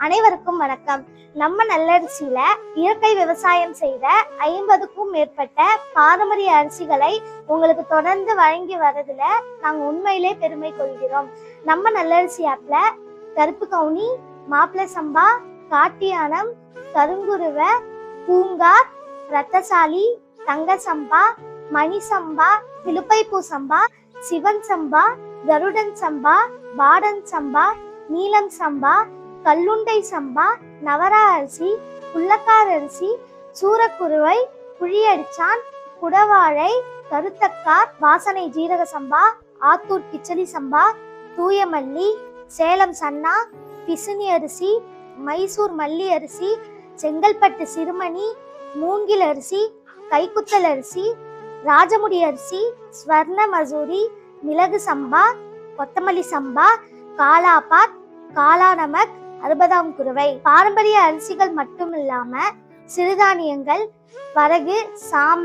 அனைவருக்கும் வணக்கம். நம்ம நல்லரிசியில இயற்கை விவசாயம் செய்த ஐம்பதுக்கும் மேற்பட்ட பாரம்பரிய அரிசிகளை உங்களுக்கு தொடர்ந்து வழங்கி வரதுல நாங்க உண்மையிலே பெருமை கொள்கிறோம். நம்ம நல்லரிசி ஆப்ல கருப்பு கவுனி மாப்பிள சம்பா காட்டியானம் கருங்குருவ பூங்கார் ரத்தசாலி தங்க சம்பா மணி சம்பா திலுப்பைப்பூ சம்பா சிவன் சம்பா கருடன் சம்பா பாடன் சம்பா நீலம் சம்பா கல்லுண்டை சம்பா நவரா அரிசி புள்ளக்கார் அரிசி சூரக்குருவை புழியடிச்சான் குடவாழை கருத்தக்கார் வாசனை ஜீரக சம்பா ஆத்தூர் கிச்சடி சம்பா தூயமல்லி சேலம் சன்னா பிசுனி அரிசி மைசூர் மல்லி அரிசி செங்கல்பட்டு சிறுமணி மூங்கில் அரிசி கைக்குத்தல் அரிசி ராஜமுடி அரிசி ஸ்வர்ண மசூரி மிளகு சம்பா கொத்தமல்லி சம்பா காலாபாத் காலா நமக் அறுபதாம் குருவை. பாரம்பரிய அரிசிகள் மட்டும் இல்லாம சிறுதானியங்கள் வரகு சாம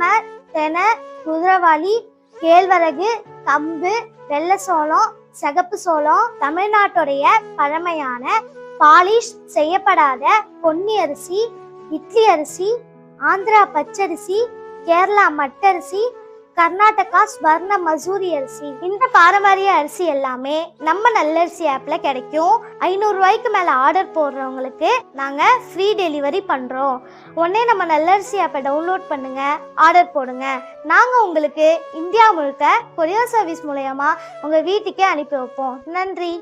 தென குதிரவாளி கேழ்வரகு கம்பு வெள்ளை சோளம் சிகப்பு சோளம் தமிழ்நாட்டுடைய பழமையான பாலிஷ் செய்யப்படாத பொன்னி அரிசி இட்லி அரிசி ஆந்திரா பச்சரிசி கேரளா மட்டரிசி கர்நாடகா ஸ்வர்ண மசூரி அரிசி. இந்த பாரம்பரிய அரிசி எல்லாமே நம்ம நல்லரிசி ஆப்ல கிடைக்கும். ஐநூறு ரூபாய்க்கு மேல ஆர்டர் போடுறவங்களுக்கு நாங்க ஃப்ரீ டெலிவரி பண்றோம். உடனே நம்ம நல்லரிசி ஆப்பை டவுன்லோட் பண்ணுங்க ஆர்டர் போடுங்க. நாங்க உங்களுக்கு இந்தியா முழுக்க கொரியர் சர்வீஸ் மூலயமா உங்க வீட்டுக்கே அனுப்பி வைப்போம். நன்றி.